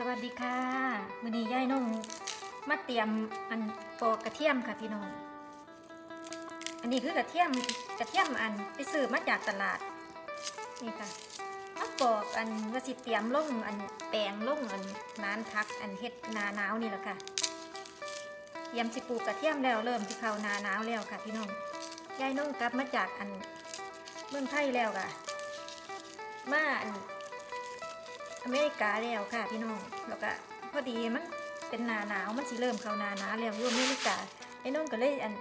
สวัสดีค่ะมื้อนี้ยายน้องมาเตรียมอันปอกกระเทียมค่ะพี่น้อง อันนี้คือกระเทียมกระเทียมอันไปซื้อมาจากตลาดนี่ค่ะมาปอกอันว่าสิเตรียมล่งอันแปลงลงอันนานพักอันเฮ็ดนาหนาวนี่แหละค่ะเตรียมสิปลูกกระเทียมแล้วเริ่มสิเข้านาหนาวแล้วค่ะพี่น้องยายน้องกลับมาจากอันเมืองไทยแล้วค่ะมาอัน อเมริกาแล้วค่ะพี่น้อง แล้วก็พอดีมันเป็นหนาหนาวมันสิเริ่มเข้านาหนาวแล้วอยู่อเมริกาไอ้น้องก็เลยอัน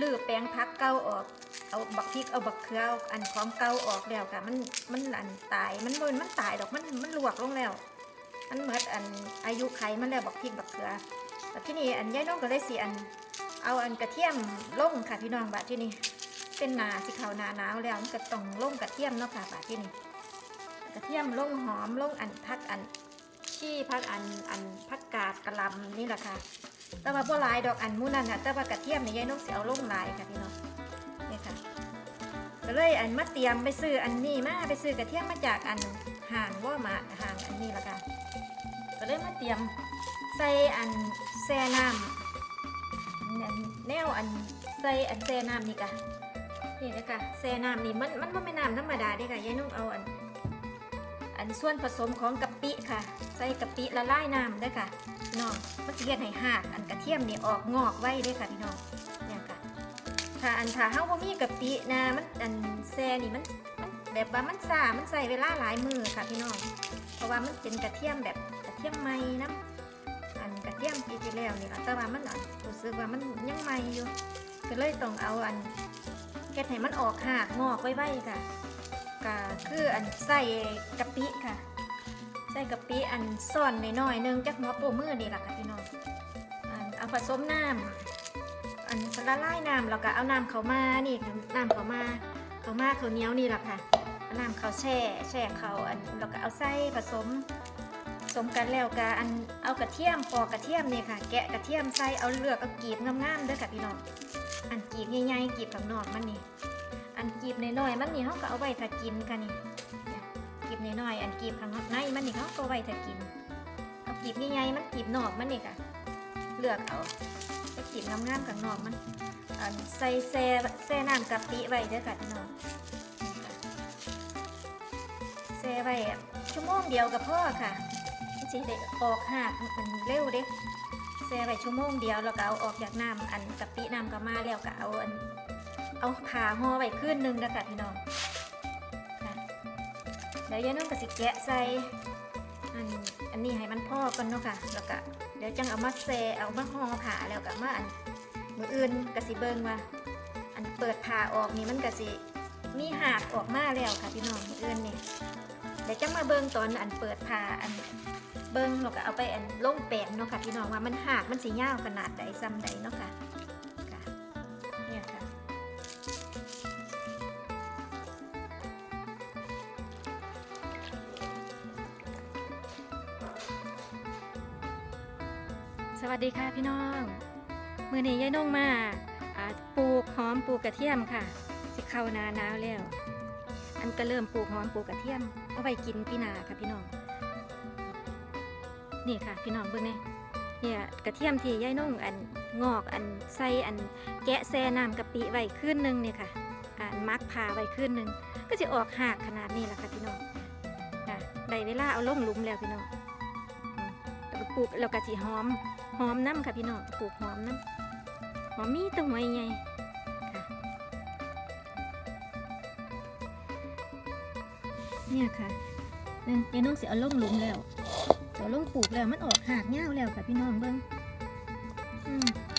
ลือแปลงพักเก่าออก เอาบักพริกเอาบักเขือเอาอันของเก่าออกแล้วค่ะ มันมันอันตายมันบนมันตายดอกมันมันลวกลงแล้ว มันเหมือนอันอายุไขมันแล้วบักพริกบักเขือแล้วที่นี่อันยายน้องก็เลยสิอัน เอาอันกระเทียมลงค่ะพี่น้องบาที่นี่เป็นหนาสิเข้านาหนาวแล้วมันก็ต้องลงกระเทียมเนาะค่ะบาที่นี่ กระเทียมลงหอมลงอันพักอันชี้พักอันอันพักกาดกระลำนี่แหละค่ะ แต่ว่าบ่หลายดอกอันมูนั่นค่ะแต่ว่ากระเทียมนี่ยายนกสิเอาลงหลายค่ะพี่น้องนี่ค่ะก็เลยอันมาเตรียมไปซื้ออันนี้มาไปซื้อกระเทียมมาจากอันห่างว่ามาห่างอันนี้ละค่ะก็เลยมาเตรียมใส่อันแซ่น้ำเนี่ยแนวอันใส่อันแซ่น้ำนี่ค่ะนี่นะคะแซ่น้ำนี่มันมันไม่น้ำธรรมดาเด้ค่ะยายนกเอาอัน อันส่วนผสมของกะปิค่ะ ใส่กะปิละลายน้ำด้วยค่ะพี่น้องมันจะเฮ็ดให้หากอันกระเทียมนี่ออกงอกไว้ด้วยค่ะพี่น้องเนี่ยค่ะถ้าอันถ้าเฮาบ่มีกะปินะมันอันแซ่นี่มันมันแบบว่ามันซ่ามันใส่เวลาหลายมือค่ะพี่น้อง เพราะว่ามันเป็นกระเทียมแบบกระเทียมใหม่น้ำอันกระเทียมปีที่แล้วนี่ล่ะแต่ว่ามันอันรู้สึกว่ามันยังใหม่อยู่ก็เลยต้องเอาอันเฮ็ดให้มันออกหากงอกไว้ๆค่ะ ก็คืออันใส่กะปิค่ะ ใส่กะปิอันซ่อนน้อยๆหนึงจากหัวป้มือนี่แหละค่ะพี่น้องอันเอาผสมน้ำอันละลายน้ำแล้วก็เอาน้ำเขามานี่น้ำเขามาเขามาเขาเนียวนี่แหละค่ะเอาน้ำเขาแช่แช่เขาอันแล้วก็เอาใส่ผสมผสมกันแล้วก็อันเอากระเทียมปอกกระเทียมนี่ค่ะ แกะกระเทียมใส่เอาเลือกเอากรีบงามๆด้วยค่ะพี่น้องอันกรีบใหญ่ๆกรีบข้างนอกมันนี่ อันกีบน้อยๆมันนี่เขาก็เอาไว้ถ้ากินค่ะนี่เนี่ยกีบน้อยๆอันกีบข้างในมันนี่เขาก็ไว้ถ้ากินเอากีบใหญ่ๆมันกีบนอกมันนี่ค่ะ เลือกเอาไปกีบงามๆข้างนอกมันอันใส่แซ่แซ่น้ำกะปิไว้เด้อค่ะพี่น้องแซ่ไว้ชั่วโมงเดียวกับพ่อค่ะสิได้ออกหากมันเร็วเด้แซ่ไว้ชั่วโมงเดียวแล้วก็เอาออกจากน้ำอันกะปิน้ำก็มาแล้วก็เอาอัน เอาขาห่อไว้คืนหนึ่งนะคะพี่น้องค่ะเดี๋ยวยายน้องก็สิแกะใส่อันอันนี้ให้มันพอก่อนเนาะค่ะ แล้วก็เดี๋ยวจังเอามาแซ่เอามาห่อผ่าแล้วก็มาอันมืออื่นกสิเบิ่งว่าอันเปิดผ่าออกนี่มันกสิมีหากออกมาแล้วค่ะพี่น้องมืออื่นนี่เดี๋ยวจังมาเบิ่งตอนอันเปิดผ่าอันเบิ่งแล้วก็เอาไปอันลงแปลงเนาะค่ะพี่น้องว่ามันหากมันสิยาวขนาดใดซ้ำใดเนาะคะค่ะ สวัสดีค่ะพี่น้อง มือนี้ยายน้องมาปลูกหอมปลูกกระเทียมค่ะสิเข้านาหนาวแล้ว อันก็เริ่มปลูกหอมปลูกกระเทียมเอาไว้กินปีหนาค่ะพี่น้อง นี่ค่ะพี่น้องเบิ่งนี่ยเนี่ยกระเทียมที่ยายน้องอันงอกอันใส่อันแกะแซน้ำกะปิไว้คืนหนึงเนี่ยค่ะอันมักพาไว้คืนหนึงก็จะออกหากขนาดนี้แหละค่ะพี่น้องค่ะได้เวลาเอาลงหลุมแล้วพี่น้องแล้วก็ปลูกแล้วก็สิหอม อมน้ำค่ะพี่น้องปลูกหอมน้ำหอมมีตัวหัวใหญ่เนี่ยค่ะเนี่ยยายน้องเสิเอาลงลุมแล้วเอาลงปลูกแล้วมันออกหากเงาวแล้วค่ะพี่น้องเบิ้ง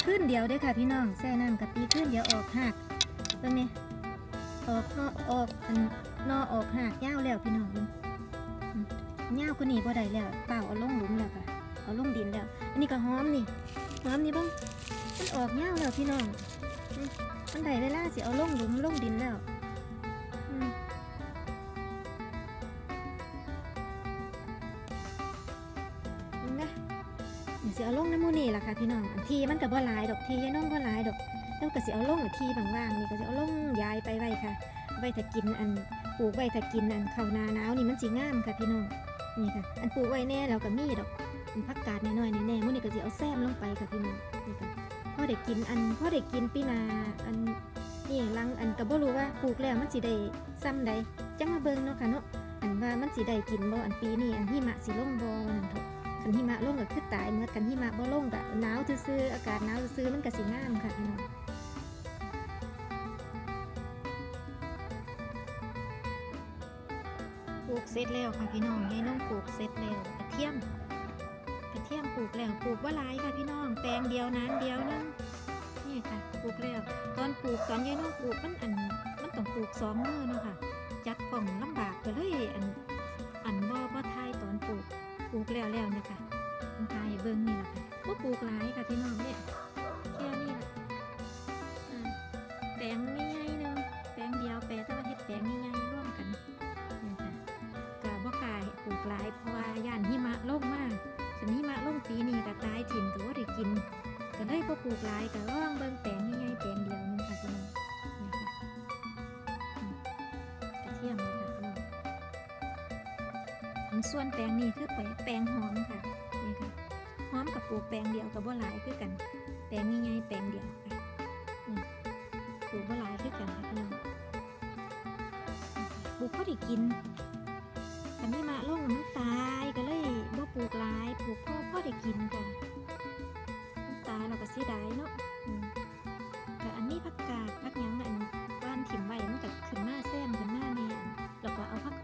ขึ้นเดียวเด้ค่ะพี่น้องแซ่น้ำกับปีขึ้นเดียวออกหากเบิ้งนี่ออกนอออกนอออกหากเงาวแล้วพี่น้องเบิ้งเงาวก็หนีบ่ได้แล้วเปล่าเอาลงลุมแล้วค่ะ เอาลงดินแล้ว อันนี้ก็หอมนี่หอมนี่บ้างมันออกเงาแล้วพี่น้องมันได้เวลาสิเอาลงหลุมลงดินแล้วนี่นะเดี๋ยวสิเอาลงน้ำมูนี่ล่ะค่ะพี่น้องทีมันก็บ่หลายดอกทียายน้องบ่หลายดอกแล้วก็สิเอาลงอันทีบางๆนี่ก็สิเอาลงยายไปไว้ค่ะไว้ถ้ากินอันปลูกไว้ถ้ากินอันข้าวนาหนาวนี่มันสิงามค่ะพี่น้องนี่ค่ะ อันปลูกไว้แน่แล้วก็มีดอก ผักกาดน้อยๆแน่ๆมื้อนี้ก็สิเอาแซมลงไปค่ะพี่น้องนี่ค่ะพอได้กินอันพอได้กินปีนาอันนี่ลังอันก็บ่รู้ว่าปลูกแล้วมันสิได้ซ้ำใดจังมาเบิ่งเนาะค่ะเนาะอันว่ามันสิได้กินบ่อันปีนี้อันหิมะสิลงบ่ว่านั่นเถอะคันหิมะลงก็คือตายเมื่อกันหิมะบ่ลงก็หนาวซื่อๆอากาศหนาวซื่อๆมันก็สิงามค่ะพี่น้องปลูกเสร็จแล้วค่ะพี่น้องยายน้องปลูกเสร็จแล้วกระเทียม กระเทียมปลูกแล้วปลูกว่าหลายค่ะพี่น้องแปลงเดียวนานเดียวนึงนี่ค่ะปลูกแล้ว ตอนปลูกตอนยายน้องปลูกมันอันมันต้องปลูกสองมือเนาะค่ะจัดกล่องลำบากก็เลยอันอันบ่บ่ทายตอนปลูกปลูกแล้วแล้วเนี่ยค่ะมันทายเบิ่งนี่แหละค่ะก็ปลูกหลายค่ะพี่น้องเนี่ยแค่นี้แหละแปลงง่ายๆนึงแปลงเดียวแปลแต่ว่าเฮ็ดแปลงง่ายๆร่วมกันนี่ค่ะกะบ่กายปลูกหลายเพราะว่าย่านหิมะลงมาก ปลูกหลายก็ลองเบิ่งแปลงใหญ่ๆแปลงเดียวนึงค่ะพี่น้องนี่ค่ะกระเทียมเลยค่ะพี่น้องอันส่วนแปลงนี้คือแปลงแปลงหอมค่ะนี่ค่ะหอมกับปลูกแปลงเดียวกับบ่หลายคือกัน แปลงใหญ่ๆแปลงเดียวค่ะปลูกบ่หลายคือกันค่ะพี่น้องปลูกพอด้กินกันนี่มาลงมันตายก็เลยบ่ปลูกหลายปลูกพ่อพ่อได้กินค่ะ เราก็เสียดายเนาะอืมแต่อันนี้ผักกาดผักหยังอันว่านถิ่มไว้มันก็ขึ้นมาแซมขึ้นมาแน่นแล้วก็เอาผัก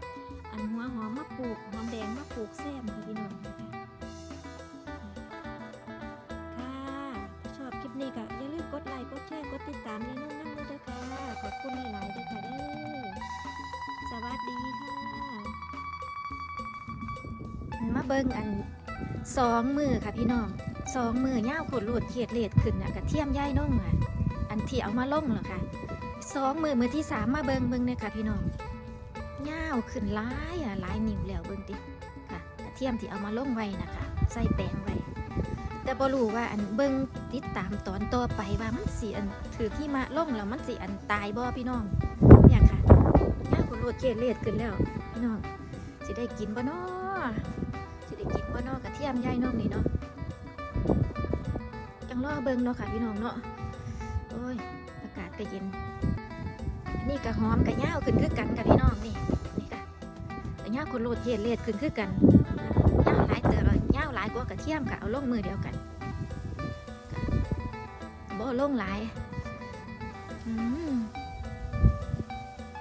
อันหัวหอมมาปลูกหอมแดงมาปลูกแซมค่ะพี่น้องนะคะค่ะถ้าชอบคลิปนี้ก็อย่าลืมกดไลค์กดแชร์กดติดตามยายนุ่นนั่นด้วยเด้อค่ะขอบคุณหลายๆเด้อค่ะเด้อสวัสดีค่ะมาเบิ่งอันสองมือค่ะพี่น้อง สองมือย่าวขดรูดเขียดเลดขึ้นน่ะกระเทียมย่ายน้องอะอันที่เอามาล่งเหรอค่ะสองมือมือที่สามมาเบิงเบิงเลยค่ะพี่น้องย่าวขึ้นหลายอะหลายนิ้วแล้วเบิงติค่ะกระเทียมที่เอามาล่งไว้นะคะใส่แป้งไว้แต่บ่รู้ว่าอันเบิงติดตามตอนต่อไปว่ามันสิอันถือที่มาล่งแล้วมันสิอันตายบ่พี่น้องเนี่ยค่ะย่าคุณโรดเกลเลดขึ้นแล้วพี่น้องสิได้กินบ่นอสิได้กินบ่นอกระเทียมย่ายน้องนี่เนาะ รอเบิ่งเนาะค่ะพี่น้องเนาะโอ้ยอากาศก็เย็น นี่ก็หอมก็ย่าวขึ้นคือกันกับพี่น้องนี่นี่ค่ะก็ย่าคุณโรดเกลเลดขึ้นคือกันย่าวหลายเตอเลยย่าวหลายกว่ากระเทียมค่ะเอาลงมือเดียวกันบ่ลงหลายอืม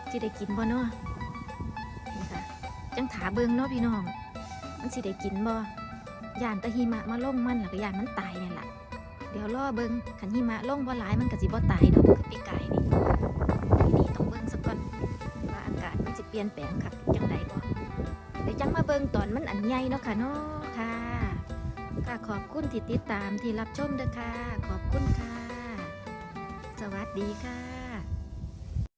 สิได้กินบ่เนาะนี่ค่ะจังถาเบิงเนาะพี่น้อง มันสิได้กินบ่ยานตะหิมะมาลงมันแล้วก็ยานมันตายเนี่นล่ะ เดี๋ยวล่อเบิงขันหิมะลงบ่หลายมันกะสิบ่ตายดอกคือปีกายนี่นี่ต้องเบิงสักก่อนว่าอากาศมันสิเปลี่ยนแปลงค่ะจังไดบ่เดี๋ยวจังมาเบิงตอนมันอันใหญ่เนาะค่ะเนาะค่ะค่ะขอบคุณที่ติดตามที่รับชมเด้อค่ะ ขอบคุณค่ะ สวัสดีค่ะ